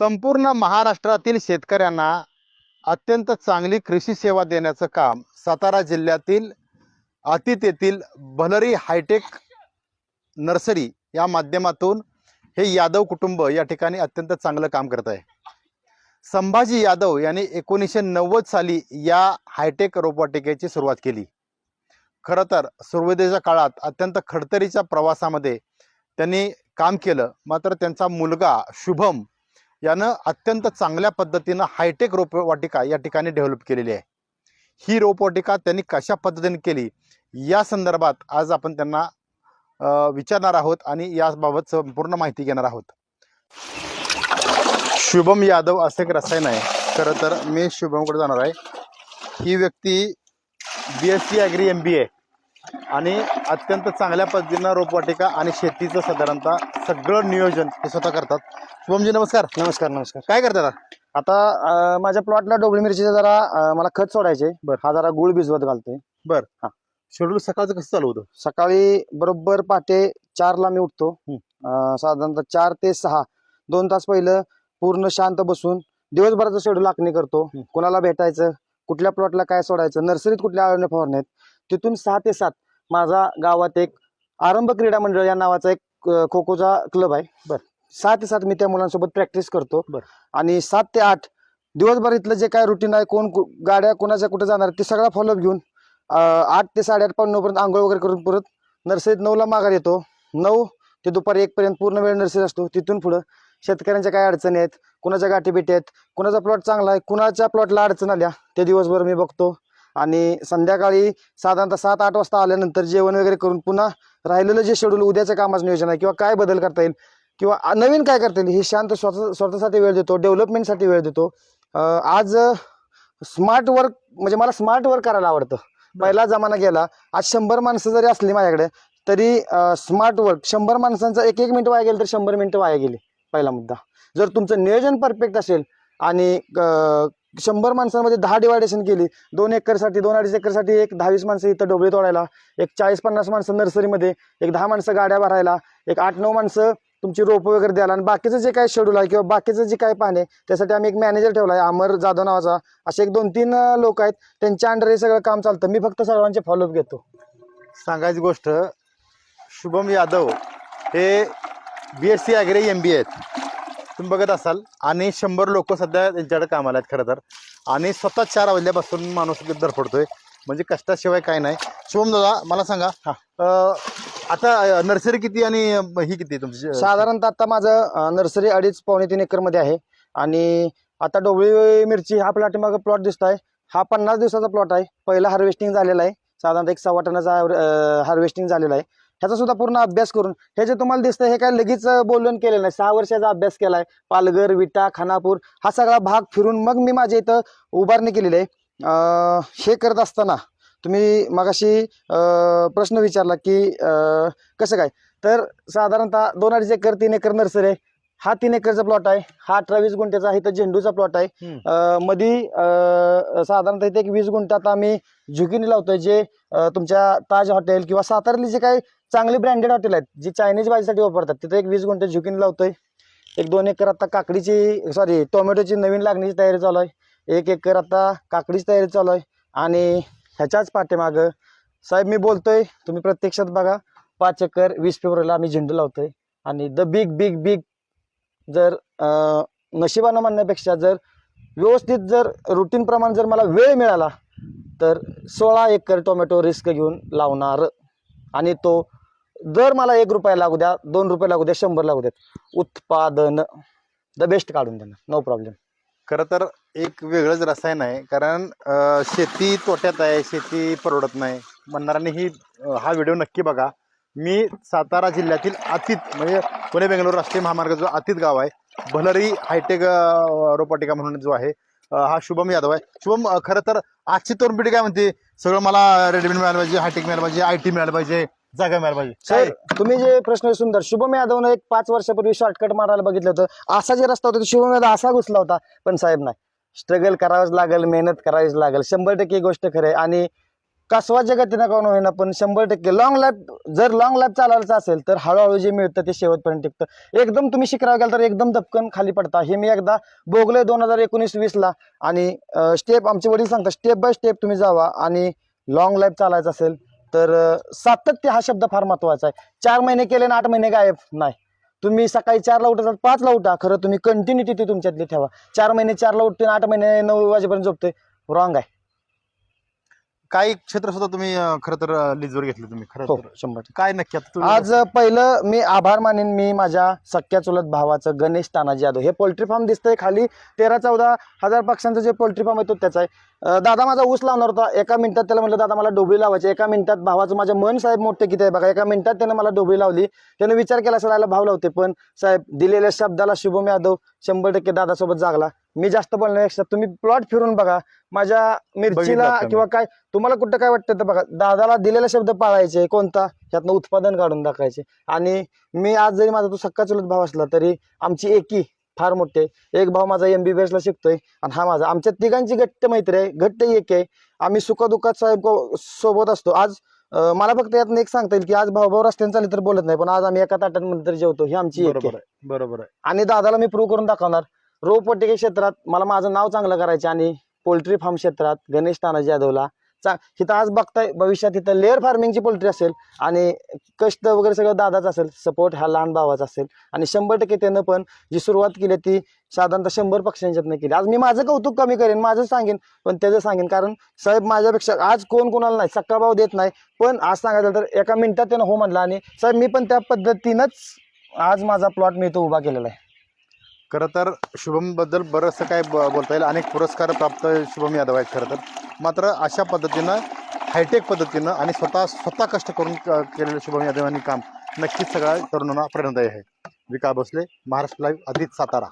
संपूर्ण महाराष्ट्रातील शेतकऱ्यांना अत्यंत चांगली कृषी सेवा देण्याचं काम सातारा जिल्ह्यातील अतीत येथील भलरी हायटेक नर्सरी या माध्यमातून हे यादव कुटुंब या ठिकाणी अत्यंत चांगलं काम करत आहे. संभाजी यादव यांनी एकोणीसशे नव्वद साली या हायटेक रोपवाटिकेची सुरुवात केली. खरं तर सुरुवातीच्या काळात अत्यंत खडतरीच्या प्रवासामध्ये त्यांनी काम केलं. मात्र त्यांचा मुलगा शुभम यानं अत्यंत चांगल्या पद्धतीनं हायटेक रोपवाटिका या ठिकाणी डेव्हलप केलेली आहे. ही रोपवाटिका त्यांनी कशा पद्धतीने केली? या संदर्भात आज आपण त्यांना विचारणार आहोत आणि याबाबत संपूर्ण माहिती घेणार आहोत. शुभम यादव असे एक रसायन आहे. खरं तर मी शुभमकडे जाणार आहे. ही व्यक्ती B S C agri M B A आणि अत्यंत चांगल्या पद्धतीनं रोपवाटिका आणि शेतीचं साधारणतः सगळं नियोजन हे स्वतः करतात. शुभमजी नमस्कार. नमस्कार नमस्कार. काय करतात आता? अं, माझ्या प्लॉटला डोबळी मिरचीचे जरा अं, मला खत सोडायचे बर. हा जरा गुळ भिजवत घालतोय. शेड्यूल सकाळचं कसं चालू होतं? सकाळी बरोबर पहाटे चारला मी उठतो. हं. अं, साधारणतः चार ते सहा. दोन तास पहिलं पूर्ण शांत बसून दिवसभराचं शेड्यूल आखणी करतो. हं. कुणाला भेटायचं कुठल्या प्लॉटला काय सोडायचं नर्सरीत कुठल्या आळवण्या फवारण्या आहेत तिथून सहा ते सात माझा गावात एक आरंभ क्रीडा मंडळ या नावाचा एक खो खोचा क्लब आहे. बर. सहा ते सात मी त्या मुलांसोबत प्रॅक्टिस करतो. बर. आणि सात ते आठ दिवसभर इथलं जे काय रुटीन आहे कोण गाड्या कोणाच्या कुठे जाणार ते सगळा फॉलोअप घेऊन आठ ते साडेआठ पाऊण नऊपर्यंत आंघोळ वगैरे करून परत नर्सरीत नऊला माघार येतो. नऊ ते दुपारी एक पर्यंत पूर्ण वेळ नर्सरी असतो. तिथून पुढं शेतकऱ्यांच्या काय अडचणी आहेत कुणाच्या गाठी आहेत कुणाचा प्लॉट चांगला आहे कुणाच्या प्लॉटला अडचण आल्या ते दिवसभर मी बघतो. आणि संध्याकाळी साधारणतः सात आठ वाजता आल्यानंतर जेवण वगैरे करून पुन्हा राहिलेलं जे शेड्यूल उद्याच्या कामाचं नियोजन आहे किंवा काय बदल करता येईल किंवा नवीन काय करता येईल हे शांत स्वतः स्वतःसाठी वेळ देतो डेव्हलपमेंटसाठी वेळ देतो. आज स्मार्ट वर्क म्हणजे मला स्मार्ट वर्क करायला आवडतं. पहिला जमाना गेला आज शंभर माणसं जरी असली माझ्याकडे तरी स्मार्ट वर्क शंभर माणसांचं एक एक मिनिट वाया गेलं तर शंभर मिनिटं वाया गेली पहिला मुद्दा. जर तुमचं नियोजन परफेक्ट असेल आणि शंभर माणसांमध्ये दहा डिवायडेशन केली. दोन एकरसाठी दोन अडीच एकरसाठी एक दहावीस माणसं इथं डोबळे तोडायला एक चाळीस पन्नास माणसं नर्सरीमध्ये एक दहा माणसं गाड्या भरायला एक आठ नऊ माणसं तुमची रोपं वगैरे द्यायला आणि बाकीचं जे काय शेड्यूल आहे किंवा बाकीचं जे काय पाहणे त्यासाठी आम्ही एक मॅनेजर ठेवला आहे अमर जाधव नावाचा. असे एक दोन तीन लोक आहेत त्यांच्या अंडर हे सगळं काम चालतं. मी फक्त सर्वांचे फॉलोअप घेतो. सांगायची गोष्ट शुभम यादव हे B S C agri M B आहेत. तुम्ही बघत असाल आणि शंभर लोक सध्या त्यांच्याकडे कामाला आहेत खरं तर. आणि स्वतः चार वाजल्यापासून माणूस धडपडतोय म्हणजे कष्टाशिवाय काय नाही. शुभम दादा मला सांगा अं, आता नर्सरी किती आणि ही किती तुमची? साधारणतः आता माझं नर्सरी अडीच पावणे तीन एकरमध्ये आहे. आणि आता डोबळी मिरची हा प्लॉट मागं प्लॉट दिसत आहे हा पन्नास दिवसाचा प्लॉट आहे. पहिला हार्वेस्टिंग झालेला आहे. साधारणतः एक सव्वा टनाचा हार्वेस्टिंग झालेला आहे. ह्याचा सुद्धा पूर्ण अभ्यास करून हे जे तुम्हाला दिसतं हे काय लगेच बोलून केलेलं नाही. सहा वर्षाचा अभ्यास केला आहे पालघर विटा खानापूर हा सगळा भाग फिरून मग मी माझ्या इथं उभारणी केलेली आहे. हे करत असताना तुम्ही मगाशी प्रश्न विचारला की कसं काय? तर साधारणतः दोन अडीच एकर तीन एकर नर्सरी आहे. हा तीन एकरचा प्लॉट आहे. हा अठरावीस गुंठ्याचा आहे इथं झेंडूचा प्लॉट आहे. मधी साधारणतः इथे एक वीस गुंठ्यात आम्ही झुकिनी लावतोय जे तुमच्या ताज हॉटेल किंवा सातारली जे काही चांगली ब्रँडेड हॉटेल आहेत जी चायनीज भाजीसाठी वापरतात तिथे एक वीस गुंठे झुकिनी लावतोय. एक दोन एकर आता काकडीची सॉरी टोमॅटोची नवीन लागण्याची तयारी चालू आहे. एक एकर आता काकडीची तयारी चालू आहे. आणि ह्याच्याच पाठीमागं साहेब मी बोलतोय तुम्ही प्रत्यक्षात बघा पाच एकर वीस फेब्रुवारीला आम्ही झेंडू लावतोय. आणि द बिग बिग बिग जर नशिबानं म्हणण्यापेक्षा जर व्यवस्थित जर रुटीनप्रमाणे जर मला वेळ मिळाला तर सोळा एकर टोमॅटो रिस्क घेऊन लावणार. आणि तो दर मला एक रुपया लागू द्या दोन रुपये लागू द्या शंभर लागू द्यात. उत्पादन द बेस्ट काढून देणार. नो प्रॉब्लेम खरं तर एक वेगळंच रसायन आहे कारण शेती तोट्यात आहे शेती परवडत नाही. म्हणणाऱ्यांनी ही हा व्हिडिओ नक्की बघा. मी सातारा जिल्ह्यातील अतीत म्हणजे पुणे बेंगलोर राष्ट्रीय महामार्ग जो अतीत गाव आहे भलरी हायटेक अं, रोपवाटिका म्हणून जो आहे हा शुभम यादव आहे. शुभम खरं तर आजची तरुण पिढी काय म्हणते? सगळं मला रेडीमेड मिळालं पाहिजे हायटेक मिळालं पाहिजे आय टी मिळालं पाहिजे जागा मिळायला पाहिजे? सर तुम्ही जे प्रश्न सुंदर शुभम यादवनं एक पाच वर्षापूर्वी शॉर्टकट मारायला बघितलं होतं. असा जे रस्ता होता तो शुभम यादव असा घुसला होता. पण साहेब नाही. स्ट्रगल करावंच लागेल मेहनत करावीच लागेल. शंभर टक्के गोष्ट खरं आहे. आणि कसवा गतीनं कोण होईना पण शंभर टक्के. लॉंग लाईफ जर लॉंग लाईफ चालायचं असेल तर हळूहळू जे मिळतं ते शेवटपर्यंत टिकतं. एकदम तुम्ही शिकराव गेला तर एकदम दपकन खाली पडता. हे मी एकदा बोगले दोन हजार एकोणीस वीसला आणि स्टेप आमचे वडील सांगतात स्टेप बाय स्टेप तुम्ही जावा आणि लॉंग लाईफ चालायचं असेल तर सातत्य हा शब्द फार महत्त्वाचा आहे. चार महिने केले ना आठ महिने गायब नाही. तुम्ही सकाळी चारला उठतात पाचला उठा. खरं तुम्ही कंटिन्युटी ती तुमच्यातली ठेवा. चार महिने चारला उठते आठ महिने नऊ वाजेपर्यंत झोपते रॉंग आहे. काही क्षेत्र सुद्धा तुम्ही अं, खरं तर लिजवर घेतले तुम्ही खरं हो तर. शंभर टक्के. काय नक्की आता तुम्ही आज पहिलं मी आभार मानेन मी माझ्या सख्या चुलत भावाचं गणेश तानाजी यादव. हे पोल्ट्री फार्म दिसतंय खाली. तेरा चौदा हजार पक्ष्यांचं जे पोल्ट्री फार्म येतो त्याचा आहे. अं, दादा माझा ऊस लावणार होता. एका मिनिटात त्याला म्हटलं दादा मला डोबळी लावायची एका मिनिटात भावाचं माझं मन साहेब मोठे किती आहे बघा. एका मिनिटात त्यानं मला डोबळी लावली. त्यानं विचार केला याला भाव लावते. पण साहेब दिलेल्या शब्दाला शुभम यादव शंभर टक्के दादासोबत जागला. मी जास्त बोलण्यापेक्षा तुम्ही प्लॉट फिरून बघा. माझ्या मिरचीला किंवा काय तुम्हाला कुठं काय वाटतं तर बघा. दादाला दिलेला शब्द पाळायचे कोणता? त्यातनं उत्पादन काढून दाखवायचे आणि मी आज जरी माझा तो सक्का चुलत भाव असला तरी आमची एकी फार मोठी आहे. एक भाव माझा एमबीबीएस ला शिकतोय आणि हा माझा. आमच्या तिघांची घट्ट मैत्री आहे घट्ट एक आहे. आम्ही सुखदुःखात साहेब सोबत असतो. आज अं, मला फक्त यातनं एक सांगता येईल की आज भाऊ भाऊ रस्त्याने चालले तर बोलत नाही पण आज आम्ही एका ताटांमध्ये तरी जेवतो. ही आमची एक आहे. बरोबर आहे बरोबर आहे. आणि दादाला मी प्रूव्ह करून दाखवणार. रोपवाटिके क्षेत्रात मला माझं नाव चांगलं करायचं आणि पोल्ट्री फार्म क्षेत्रात गणेश तानाजी यादवला चा इथं आज बघताय भविष्यात इथं लेअर फार्मिंगची पोल्ट्री असेल आणि कष्ट वगैरे सगळं दादाच असेल सपोर्ट हा लहान भावाचा असेल. आणि शंभर टक्के त्यानं पण जी सुरुवात केली ती साधारणतः शंभर पक्षांच्यातनं केली. आज मी माझं कौतुक कमी करेन माझं सांगेन पण त्याचं सांगेन. कारण साहेब माझ्यापेक्षा आज कोण कोणाला नाही सक्का भाव देत नाही. पण आज सांगायचं तर एका मिनिटात त्यानं हो म्हणला आणि साहेब मी पण त्या पद्धतीनंच आज माझा प्लॉट मी तो उभा केलेला आहे. खरं तर शुभमबद्दल बरंचसं काय ब- बोलता येईल. अनेक पुरस्कार प्राप्त शुभम यादव आहेत खरं तर. मात्र अशा पद्धतीनं हायटेक पद्धतीनं आणि स्वतः स्वतः कष्ट करून केलेलं शुभम यादव यांनी काम नक्कीच सगळ्या तरुणांना प्रेरणादायी आहे. विका भोसले महाराष्ट्र लाईव्ह अधिक सातारा.